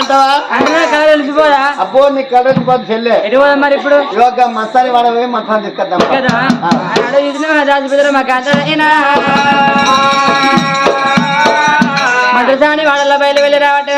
అంటావా? వెళ్ళిపోయా? అబ్బో నీ కడలి పోదు చెల్లె మరి ఇప్పుడు? ఇవాగ మంచాన్ని వాడవే మంచాన్ని తీసుకొద్దాం. మంత్రసాని వాడల బయలు వెళ్ళి రావటనా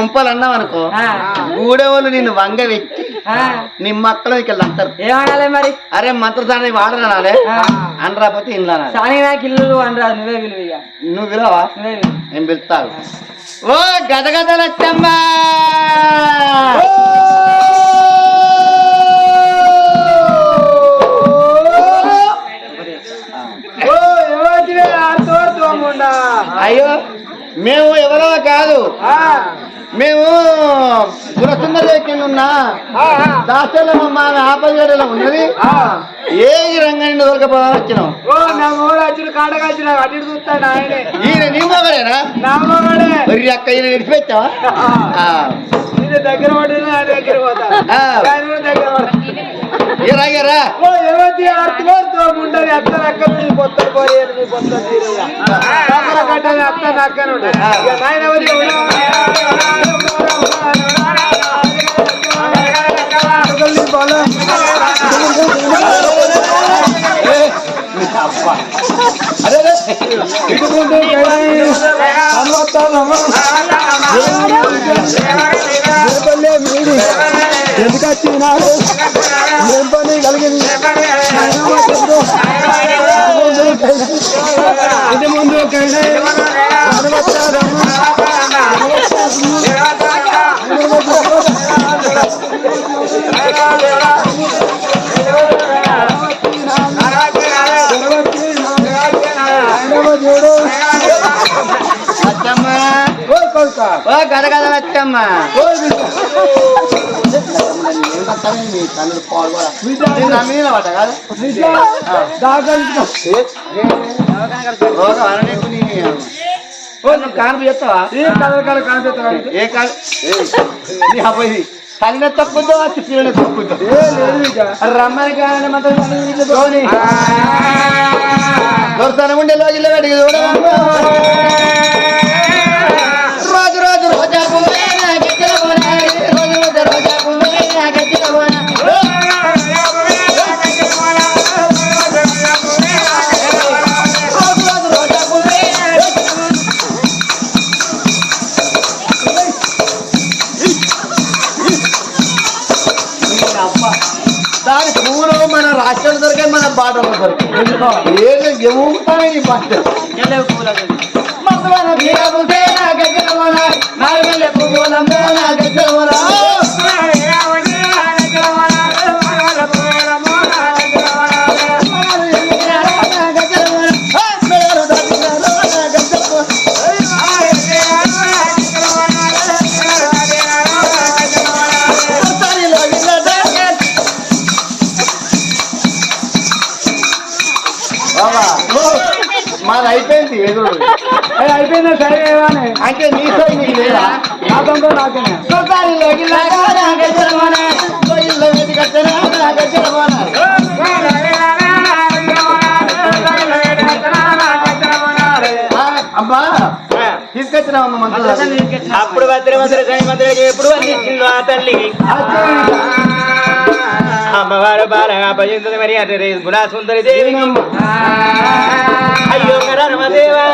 కొంపలు అన్నావు అనుకో ఆ, గూడెవాళ్ళు నిన్ను వంగ వెక్కి ఆ, నీ మక్కలు ఇక్కడ అంటారు. ఏమనాలి మరి? అరే మంత్రసాని వాడరాలే. ఆ. అనరాపోతే ఇంట్లో సాని నాకు ఇల్లు అనరాదు నువ్వే విలువ ఇక నువ్వు విలవా నువ్వే విలువ. నేను పిలుస్తాను ఓ గదగద లచ్చమ్మ అయ్యో మేము ఎవరో కాదు. మేము గురసుందర కింద ఉన్న దాసలమ్మ మా ఆపగడలో ఉన్నది. ఏ రంగాన్ని దొరకపోదా వచ్చినాం ఈయన నీ మొగడేనా? అక్క ఈయన విడిచిపెట్టావా? ఆ. దగ్గర పడిన ఆయన దగ్గర పోతా ఆ. ఉండదు అత్త దగ్గర పడతా ఏరా ఏరా పోయేది మీ పొత్తలు తీరయ్యా కట్టని అత్త నక్కను నాయన ఎవరి ఎందుకు వచ్చినారు? ఏం పని కలిగింది? ఇది ముందు ఓ గద గద లచ్చమ్మ. మీద పడ్డ కాదు? ఓ అననీకు నీ ఓ నువ్వు కాను చేస్తావా? ఏ కాదు నీ అబ్బాయి తల్లిన తప్పుద్దో పిల్లల తప్పుద్దో రమ్మని కానీ మాత్రం ఉండే పెట్టి రోజు మన పాటలు ఏమి ఏళ్ళు ఈ బాటలు అప్పుడు భద్ర భద్ర గణి భద్ర ఎప్పుడు అందించిందో ఆ తల్లి అమ్మవారు బాలగా భజించదు మరి అటు గుణా సుందరి దేవి అయ్యో కరణమదేవా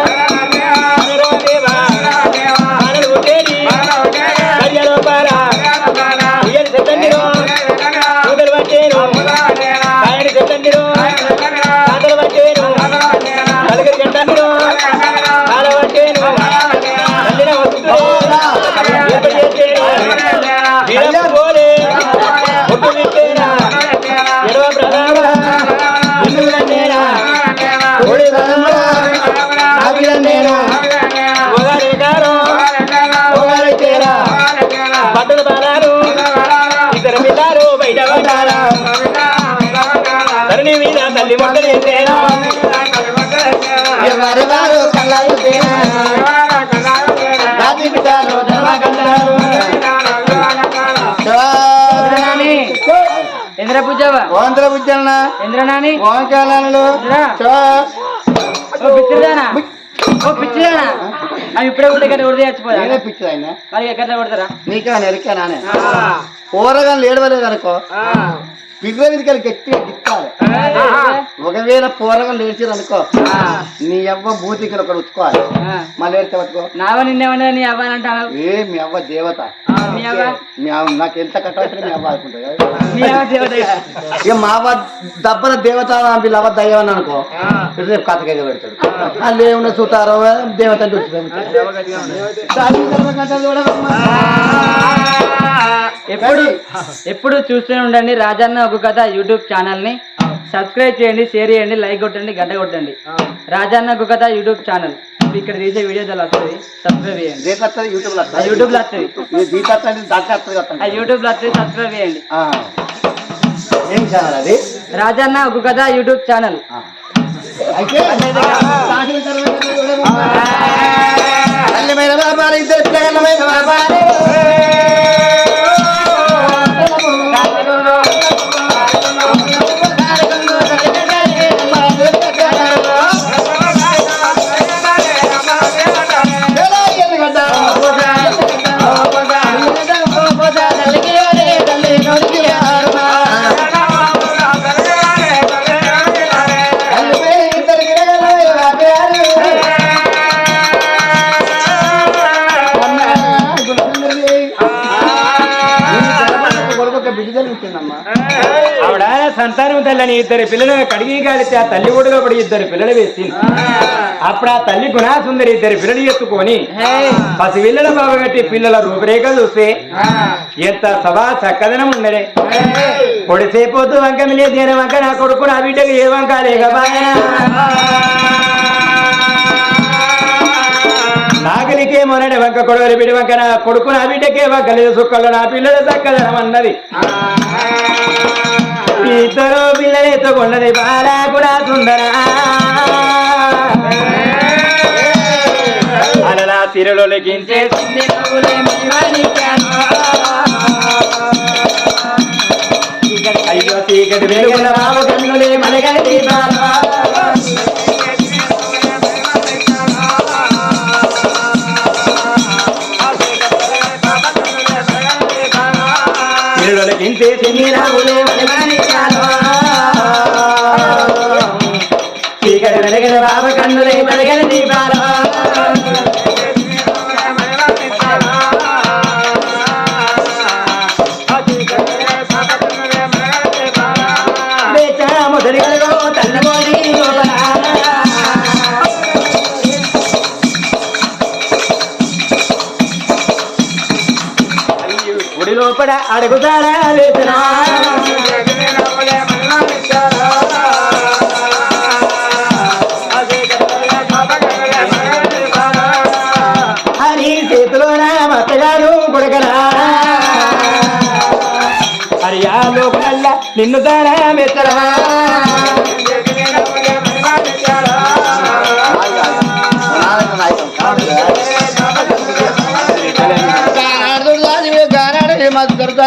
మీద తల్లి మొట్టలు ఎత్తేనా ఎవరు వారు కళ్ళారు ఇంద్ర పూజవా? ఓంద్ర ఇంద్రనాని. ఓంకాలను ఓ పిచ్చిదానా? ఓ పిచ్చిదానా? అవి ఇప్పుడే ఉంటే కదా ఉడిది చచ్చిపోదా? నేనే పిచ్చి ఆయన మరి ఎక్కడ కొడతారా? నీకా నెరికా నానే? కూరగాయలు ఏడవలేదు అనుకో మీదకి గట్టిగా గిట్టాలి ఒకవేళ పోరగాలు లేచారు అనుకో నీ అవ్వ భూతికలు ఒకటి ఉచ్చుకోవాలి మళ్ళీ ఏడితే పట్టుకో. నావ నిన్నేమన్నా నీ అవ్వ అంటాను ఏ మీ అవ్వ దేవత. మీ అవ్వ నాకు ఎంత కట్టవచ్చని మీ అవ్వ. మీ అవ్వ దబ్బల దేవత వీళ్ళ అవ్వ దయ్యం అని అనుకో. రేపు కథకైతే పెడతాడు. వాళ్ళు ఏమన్నా చూతారో దేవత అంటే ఎప్పుడు ఎప్పుడు చూస్తూనే ఉండండి. రాజన్న ఒక కథ యూట్యూబ్ ఛానల్ని సబ్స్క్రైబ్ చేయండి షేర్ చేయండి లైక్ కొట్టండి గడ్డ కొట్టండి. రాజన్న ఒక కథ యూట్యూబ్ ఛానల్. ఇక్కడ తీసే వీడియోస్ అలా వస్తుంది సబ్స్క్రైబ్ చేయండి. ఆ వస్తుంది. యూట్యూబ్లో వస్తుంది యూట్యూబ్లో వస్తుంది సబ్స్క్రైబ్ చేయండి. ఏం ఛానల్ అది? రాజన్న ఒక కథ యూట్యూబ్ ఛానల్. అయితే తల్లని ఇద్దరు పిల్లలు కడిగి కాలితే ఆ తల్లి ఒడిలో పడి ఇద్దరు పిల్లలు వేసింది అప్పుడు ఆ తల్లి గుణాసుందరి ఇద్దరు పిల్లలు ఎత్తుకొని పసి పిల్లల బాబగట్టి పిల్లల రూపురేఖలు చూస్తే ఎంత సభా చక్కదనం ఉన్నదే. పొడిసేపోతూ వంక మిలే దేని వంక నా కొడుకు నా బిడ్డకు ఏ వంక లేకపాయనా నాగలికే మొన్నటి వంక కొడవలి బిడి వంక నా కొడుకు నా బిడ్డకే వంక లేదు సుక్కలు నా పిల్లల చక్కదనం అన్నది. ఇద్దరు పిల్లలతో కొండది బాలా కూడా సుందరా. అలా తిరలో లెగించే అయ్యో చీకటి వెలుగుల కన్నులే రావులే లోపల అడుగుతారా వేసినా హరి చేతిలోన మత్తగారు కొడకరా హరియా లోపల నిన్ను దారా మెత్తరా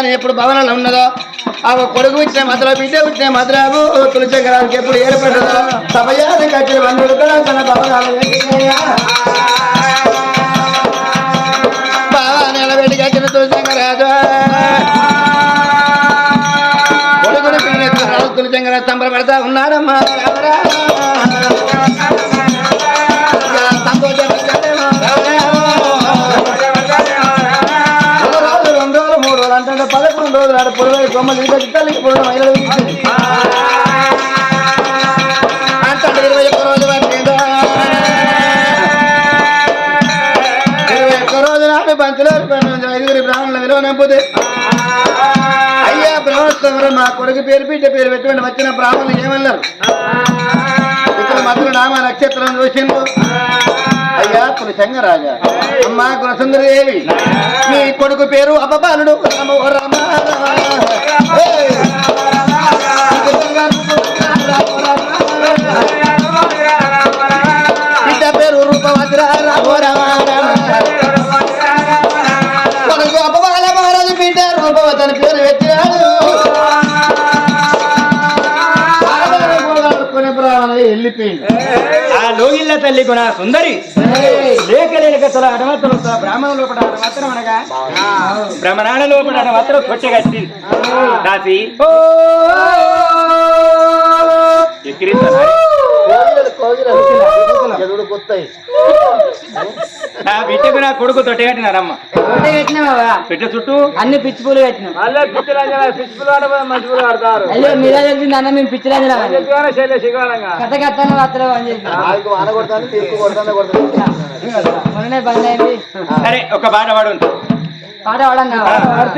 సంతానం ఎప్పుడు భవనాలు ఉన్నదో ఆ కొడుకు వచ్చిన మధురా బిడ్డ వచ్చిన మధురాబు తులచక్రానికి ఎప్పుడు ఏర్పడదో సమయాన్ని కట్టిన వందలు తన భవనాలు. బాగా నిలబెట్టి కట్టిన తులచంగరాజు కొడుకుని పిల్లలు తులచంగరాజు సంబరపడతా ఉన్నారమ్మా. చిత్తాలకి పొడవ మహిళలు ఇచ్చింది. అంటే ఇరవై ఒక్క రోజు పట్టిందా? ఇరవై ఒక్క రోజు నాడు పంచులో ఐదుగురి బ్రాహ్మణుల విలువ అయ్యా బ్రహ్మోత్సవం మా కొడుకు పేరు బిడ్డ పేరు పెట్టుకుని వచ్చిన బ్రాహ్మణులు ఏమన్నారు? ఇక్కడ మధుర నామ నక్షత్రం చూసిండు అయ్యా కులశంగ రాజా అమ్మా కులసుందరి దేవి నీ కొడుకు పేరు అపబాలుడు రామో రామ. రామ. వెళ్ళిపోయింది ఆ లోగిళ్ళ తల్లి గుణ సుందరి. లేక లేక తల అడవతలు బ్రాహ్మణ లోపల అడవతరం అనగా? బ్రహ్మణాల లోపల అడవతలు కొట్టగట్టింది దాసి. నా బిడ్డకు నా కొడుకు తొట్టగట్టినారమ్మ ఒకటే పెట్టినాం బాబా బిడ్డ చుట్టూ అన్ని పిచ్చి పూలు పెట్టినాం మళ్ళీ పిచ్చిలు అంజనా ఆడపోయి మంచిపులు ఆడతారు అయ్యో మీరే తెలిసింది అన్న మేము పిచ్చి రాజులా చెప్పారా శైలే శిఖరంగా కథ కథను వార్తలు అని చెప్పి ఆడికి వాన కొడతాను తీర్పు కొడతాను కొడతాను మొన్ననే బంద్ అయింది సరే ఒక పాట పాడు పాట పాడంగా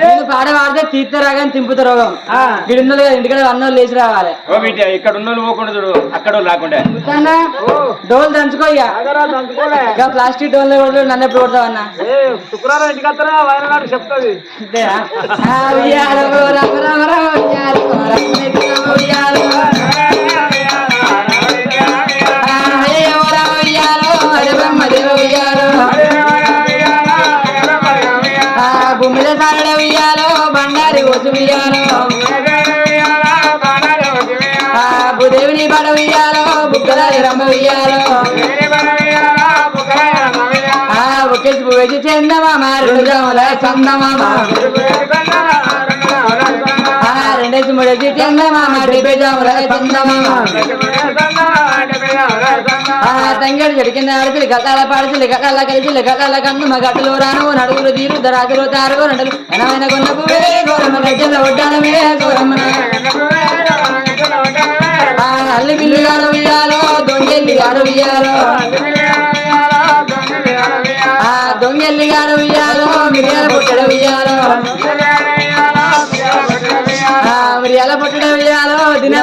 నేను పాట పాడితే రోగం గిడున్నలు ఇంటికాడ అన్నోళ్ళు లేచి రావాలి. ఓ బిడ్డ ఇక్కడ ఉన్న పోకుండా చూడు అక్కడ రాకుండా. డోలు దంచుకో ఇక. ప్లాస్టిక్ డోల్ కూడా నన్ను ఎప్పుడు కొడతావన్నా ఏ శుక్రవారం ఇంటికి వస్తారా? వయనాడు చెప్తుంది. అంతేనా? ఆ, ఉయ్యాలో, రామ రామ రామ ఉయ్యాలో, రామ ఉయ్యాలో ఆ, భూదేవిని పడ ఉయ్యాలో బుక్కరాజు రమ్మ ఉయ్యాలో ఆ, ఒకేసి చందమామ రెండు చందమామ. రెండేసి మూడేసి చందమామ డెబ్బై జాముల చందమామ ఆ, తంగేడు చెడు కింద అడిచి గతాల పాడిచి గతాల కలిసి గతాల కందు మా గట్టలు రాను నడుగులు తీరు దరాజులు తారుగో నడులు ఎనమైన కొన్న పువ్వే గోరమ్మ గజ్జల ఒడ్డానమే గోరమ్మ. ఆ, అల్లి పిల్లి గారు ఉయ్యాలో దొంగెల్లి గారు ఉయ్యాలో. దొంగెల్లి గారు ఉయ్యాలో మిరియాల పుట్టడ ఉయ్యాలో. ఇదే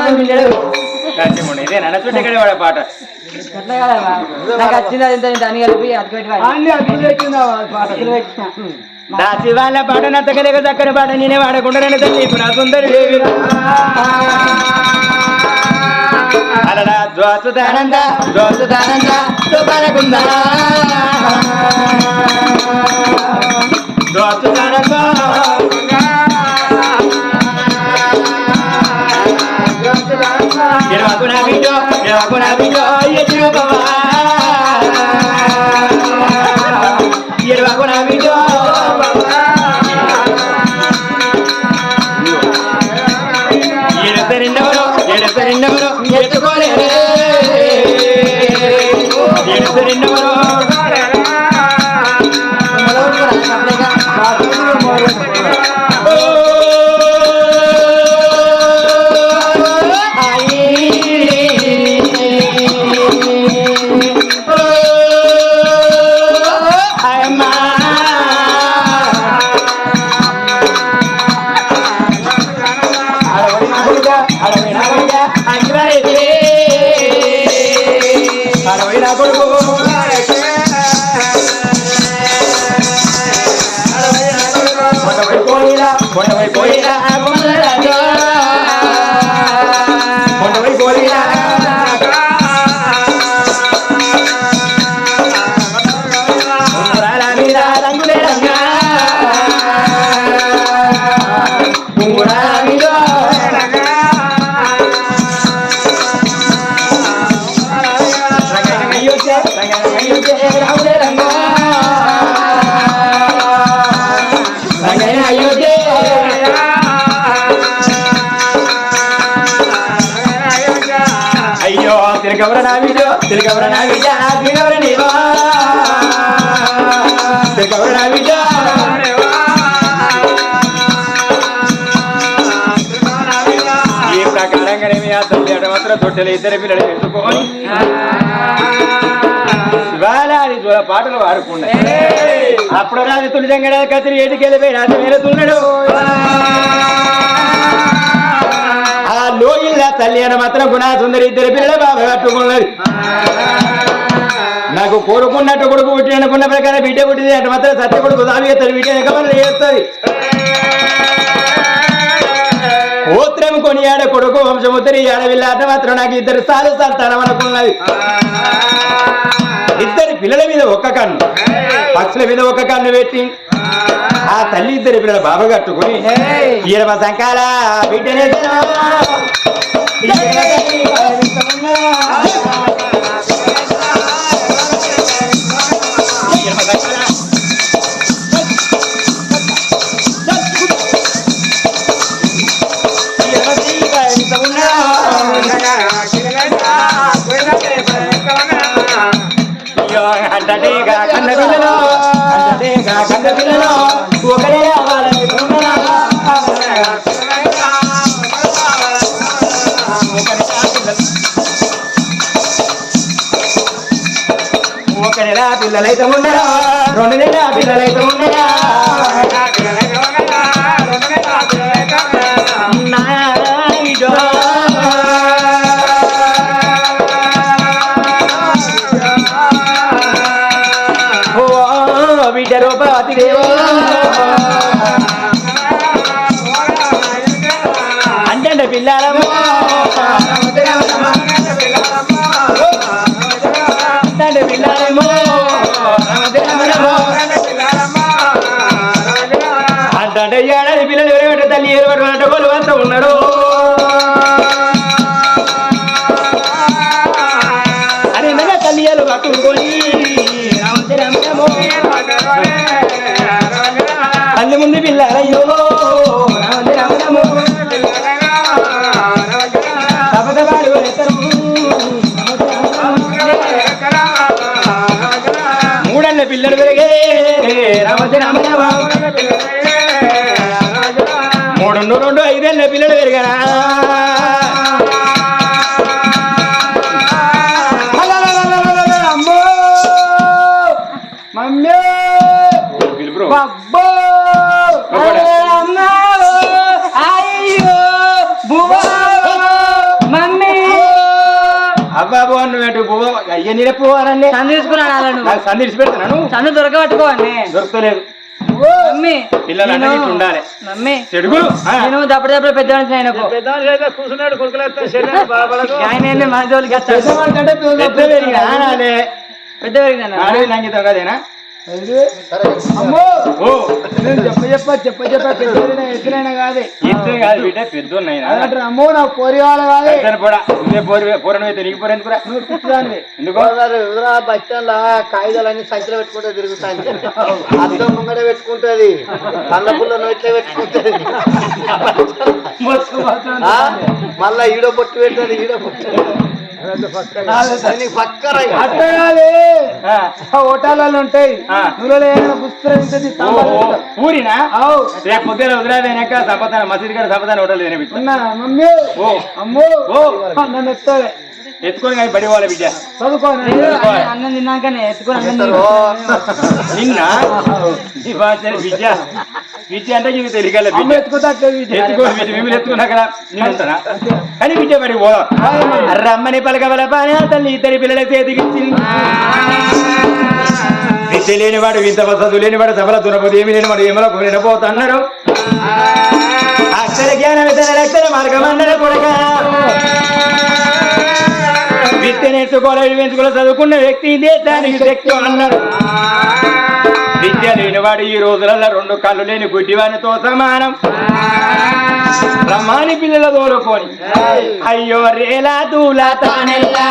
పాట అట్లా నాకు వచ్చింది ఇంత కలిపి పెట్టి దాసి వాళ్ళ పాట నచ్చకలేక చక్కని పాట నేనే వాడకుండా తల్లి ఇప్పుడు నా సుందరి దేవి అలడా జ్వాసుదానంద జ్వాసుదానంద జ్వాసుదానంద ఎడవకు నా బిడ్డో ఎడవకు నా బిడ్డో ఎదురుకోవా ఎడవకు అయోధ్య నా బిడ్డ తిలకవర నా బిడ్డ తిలకవర నీవా నా ఈ ప్రకారంగానే మీ ఆ తల్లి మాత్రం తొట్టెలు ఇద్దరు పిల్లలు పెట్టుకొని. పాటలు పాడుకున్నాయి అప్పుడు రాజు తులిజంగడ కత్తిరి ఏటికి వెళ్ళిపోయి రాజు మేలుతున్నాడు ఆ లోగిల్ల తల్లి అని మాత్రం గుణా సుందరి ఇద్దరు పిల్లల బాబా కట్టుకున్నది. నాకు కోరుకున్నట్టు కొడుకు పుట్టి అనుకున్న ప్రకారం బిడ్డ పుట్టింది అంటే మాత్రం సత్య కొడుకు దావి ఎత్తాడు బిడ్డ ఎగమని చేస్తుంది గోత్రం కొనియాడ కొడుకు వంశముద్దరి ఆడవిల్ల అంటే మాత్రం నాకు ఇద్దరు సాలు సంతానం అనుకున్నది ఇద్దరి పిల్లల మీద ఒక్క కన్ను. పక్షుల మీద ఒక్క కన్ను పెట్టి ఆ తల్లి ఇద్దరి పిల్లల బాబా కట్టుకుని సంకాల బిడ్డనే పిల్లలైతే ఉండరా? రెండు నెల పిల్లలైతే ఉండరా? తల్లి ఎవరు అంటే వాళ్ళు అంతా ఉన్నారు అబ్బాబు నువ్వు పువ్వు అయ్య నీడ పువ్వానండి సందు తీసుకున్నాను అలా నువ్వు? నాకు సంధి పెడతాను సందు దొరకబట్టుకోవండి దొరకలేదు. మమ్మీ పిల్లలు నేను- అన్నట్టు ఉండాలి. మమ్మీ చెడుగులు ఆ. నేను దప్పుడు దప్పుడు పెద్ద మనిషిని ఆయనకు కూర్చున్నాడు కొడుకులు ఆయన ఏంది మన జోలికి పెద్ద పెరిగిన. పెద్ద కదేనా? అమ్మో! ఓ! నేను చెప్ప చెప్ప చెప్ప చెప్ప పెద్దదైనా ఎత్తునైనా కాదే. బిడ్డ అమ్మో నువ్వే పోరు నీకు నువ్వు ఎందుకో? బస్ స్టాండ్ కాగితాలన్నీ సంచిలో పెట్టుకుంటే తిరుగుతాయి అద్దం ముంగడే పెట్టుకుంటది. కళ్ళ పుల్ల నోట్లో పెట్టుకుంటది? మళ్ళా ఈడో పొట్టు పెడుతుంది ఈడో పొట్టు హోటలలో ఉంటాయి. ఊరినా? అవు. రేపు పొద్దున వదిలేదైనాక సంపదాన మసీద్ గారు సంపదాన హోటల్ తినబెట్టు ఉన్నా మమ్మీ. ఓ. అమ్మో. ఓ. నన్ను ఎత్తావే. ఎత్తుకొని కానీ పడి వాళ్ళ బిడ్డ. అన్నం- తిన్నాకనే ఎత్తుకొని. నిన్న భాష విద్య. విద్య అంటే నీకు తెలియగల అమ్మ బిడ్డ ఎత్తుకోతా ఎత్తుకో బిడ్డ మిమ్మల్ని ఎత్తుకున్నాక నేను కానీ బిడ్డ పడి పోదాం. రమ్మని పలకవల పాని తల్లి ఇద్దరి పిల్లల చేతికి ఇచ్చింది విద్య లేనివాడు వింత వసతులు లేనివాడు సఫల దురపతి ఏమి లేనివాడు ఏమలో పోతా అన్నారు. అక్షర జ్ఞాన విధాన అక్షర మార్గం అన్నారు కొడక. విద్య నేర్చుకోలే పెంచుకోలే చదువుకున్న వ్యక్తి దేశానికి శక్తి అన్నారు విద్య లేనివాడు ఈ రోజులలో రెండు కళ్ళు లేని గుడ్డివానితో సమానం బ్రహ్మాని పిల్లల దూరపోని అయ్యో రేలా దూలా తానెల్లా